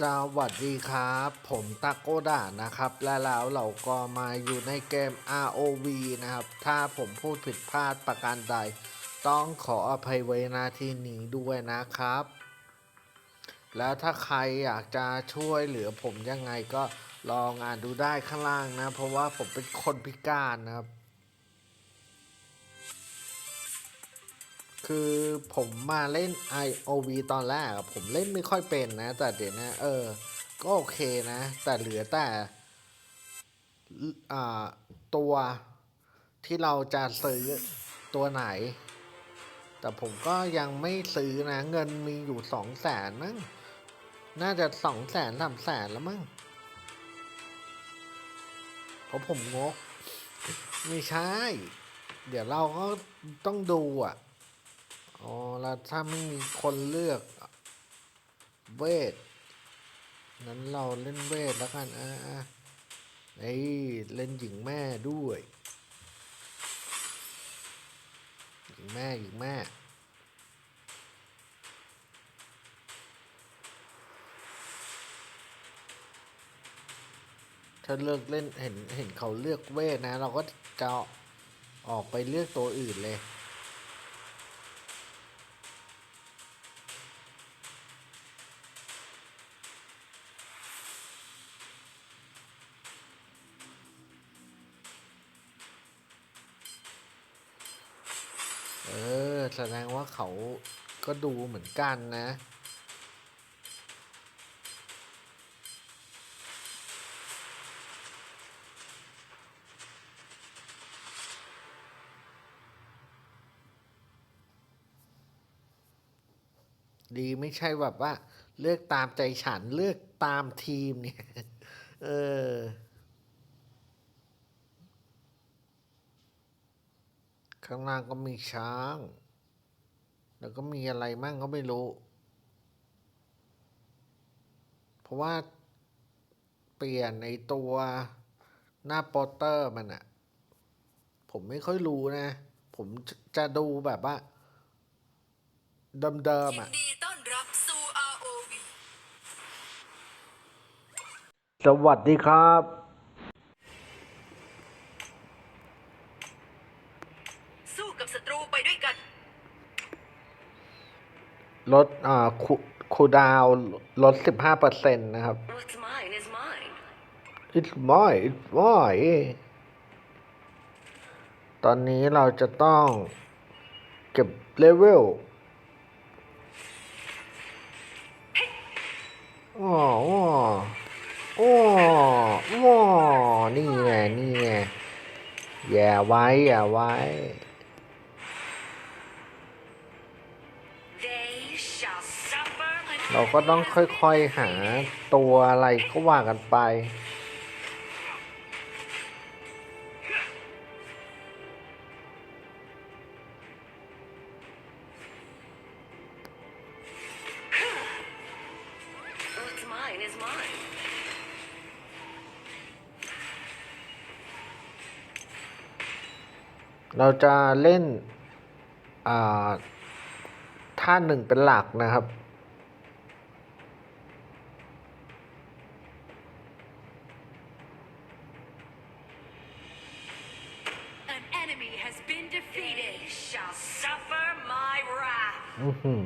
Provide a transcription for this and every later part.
สวัสดีครับ ผมตาโกดานะครับ และแล้วเราก็มาอยู่ในเกม ROV นะครับ ถ้าผมพูดผิดพลาดประการใด ต้องขออภัยไว้นาที่นี้ด้วยนะครับ แล้วถ้าใครอยากจะช่วยเหลือผมยังไงก็ลองอ่านดูได้ข้างล่างนะ เพราะว่าผมเป็นคนพิการนะครับ คือผมมาเล่น IOV ตอนแรกผมเล่นไม่ค่อยเป็นนะ แต่เดี๋ยวนะเออ ก็โอเคนะ แต่เหลือแต่อ่าตัวที่เราจะซื้อตัวไหน แต่ผมก็ยังไม่ซื้อนะ เงินมีอยู่สองแสนมั้งน่าจะสองแสนสามแสนแล้วมั้งเพราะผมงก ไม่ใช่ เดี๋ยวเราก็ต้องดูอะ อ๋อแล้วถ้าไม่มีคนเลือกเวทนั้นเราเล่นเวทแล้วกันอ่าอ่าไอ้ยเล่นหญิงแม่ด้วยหญิงแม่หญิงแม่ถ้าเลือกเล่นเห็นเห็นเขาเลือกเวทนะ เราก็จะออกไปเลือกตัวอื่นเลย ดงว่าเขาก็ดูเหมือนกันนะ ดีไม่ใช่แบบว่า เลือกตามใจฉันเลือกตามทีมเนี่ย เออข้างล่างก็มีช้าง แล้วก็มีอะไรมั่งก็ไม่รู้ เพราะว่าเปลี่ยนในตัวหน้าโปสเตอร์มันอะผมไม่ค่อยรู้นะ ผมจะจะดูแบบว่าเดิมๆยิอะนดีต้อนรับสู่ ROV สวัสดีครับ สู้กับศัตรูไปด้วยกัน ลดอ่าคูคูลดาวน์ลดสิบห้าเปอร์เซ็นต์นะครับ What's mine is mine It's my it's my ตอนนี้เราจะต้องเก็บเลเวลอ๋ออ๋ออ๋ออ๋อนี่ไงนี่ไงอย่าไว้อย่าไว้ เราก็ต้องค่อยๆหาตัวอะไรก็ว่ากันไป What's mine is mine เราจะเล่นอ่าท่าหนึ่งเป็นหลักนะครับ อือหือ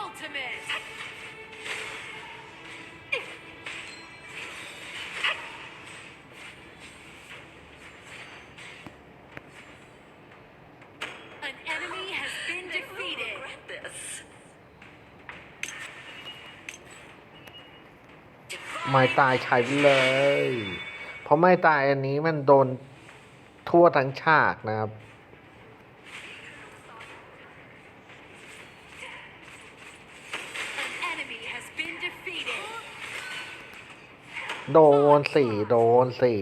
Ultimate An enemy has been defeated this ไม่ตายใช้ไปเลย เพราะไม่ตายอันนี้มันโดนทั่วทั้งฉากนะครับ An enemy has been defeated โดนสี่โดนสี่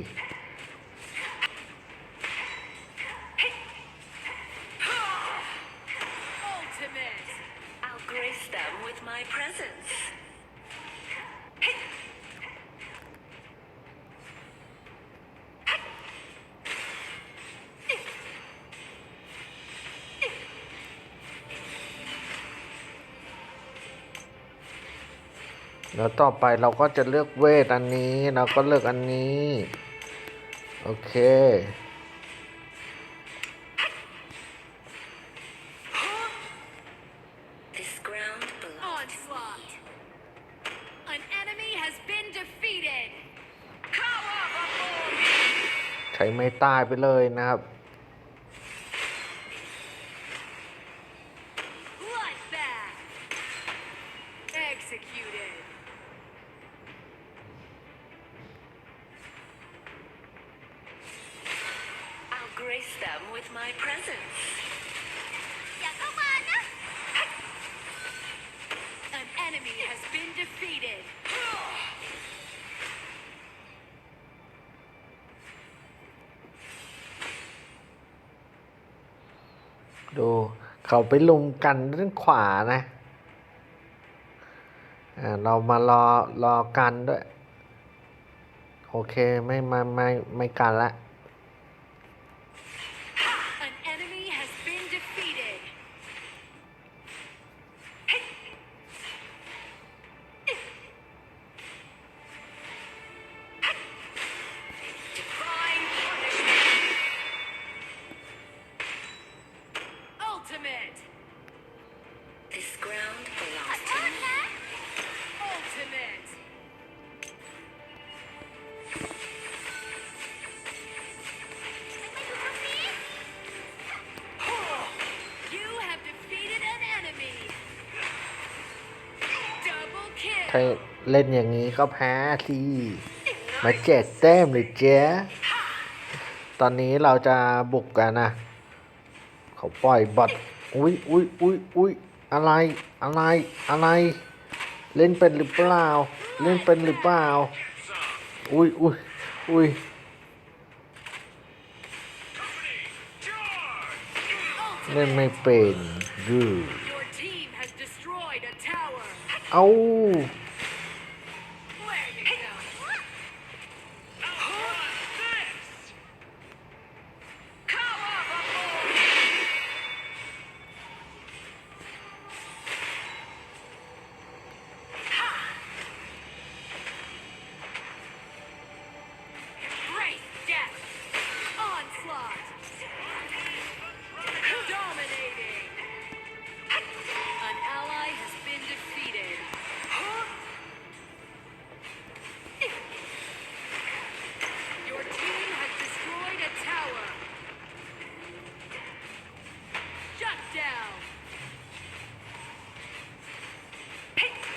แล้วต่อไปเราก็จะเลือกเวทอันนี้เราก็เลือกอันนี้ โอเคใช้ไม่ตายไปเลยนะครับ with my presence. An enemy has been defeated. ดูเขาไปลุมกันด้านขวานะอ่าเรามารอรอกันด้วย โอเคไม่ไม่ไม่ไม่กันละ This ground belongs to me. Ultimate. You have defeated an enemy. Double ถ้า kill. เล่นอย่างนี้ก็แพ้สิมาเจ็ดแต้มเลยเจ๊ตอนนี้เราจะบุกกันนะ เขาปล่อยบอทอุ้ยอุ้ยอุ้ยอุ้ย อะไรอะไรอะไร เล่นเป็นหรือเปล่า เล่นเป็นหรือเปล่า อุ้ยอุ้ยอุ้ยเล่นไม่เป็นยู Your team has destroyed a tower. เอา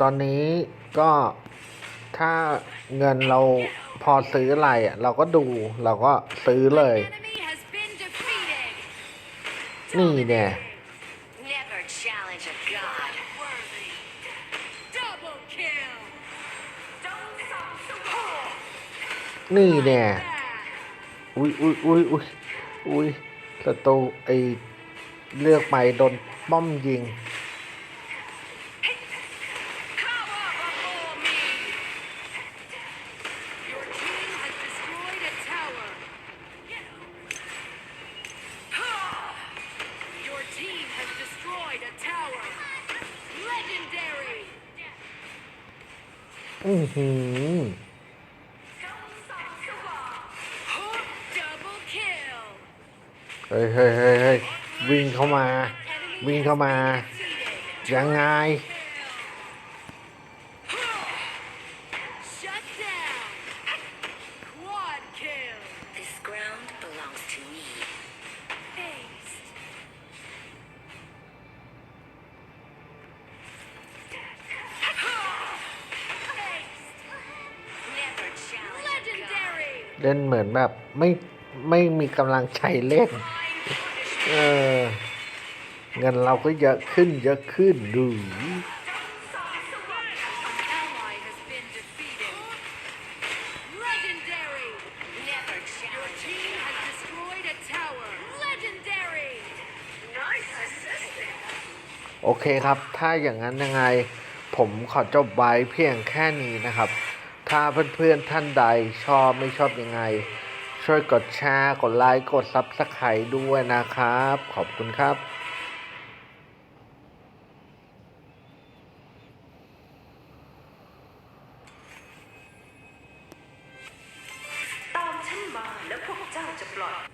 ตอนนี้ก็ถ้าเงินเราพอซื้ออะไรอะ เราก็ดูเราก็ซื้อเลย Enemy has been defeated. นี่เนี่ย Never challenge a god. Worthy. Double kill. นี่เนี่ย Back. อุ้ยอุ้ยอุ้ยอุ้ยอุ้ยศัตรูไอเลือกไปโดนป้อมยิง อือหือเฮ้ยเฮ้ยเฮ้ยวิ่งเข้ามา วิ่งเข้ามา ยังไง เล่นเหมือนแบบไม่ไม่มีกำลังใจเล่น Divine punishment. เออเงินเราก็เยอะขึ้นเยอะขึ้นดู An ally has been defeated. Legendary. Never Your challenge team has destroyed a tower. Legendary. Nice assistant. โอเคครับ ถ้าอย่างนั้นยังไง ผมขอจบไว้เพียงแค่นี้นะครับ ถ้าเพื่อนๆท่านใดชอบไม่ชอบยังไง ช่วยกดแชร์กดไลค์กดซับสไครต์ด้วยนะครับ ขอบคุณครับตามฉันมาแล้วพวกเจ้าจะปลอด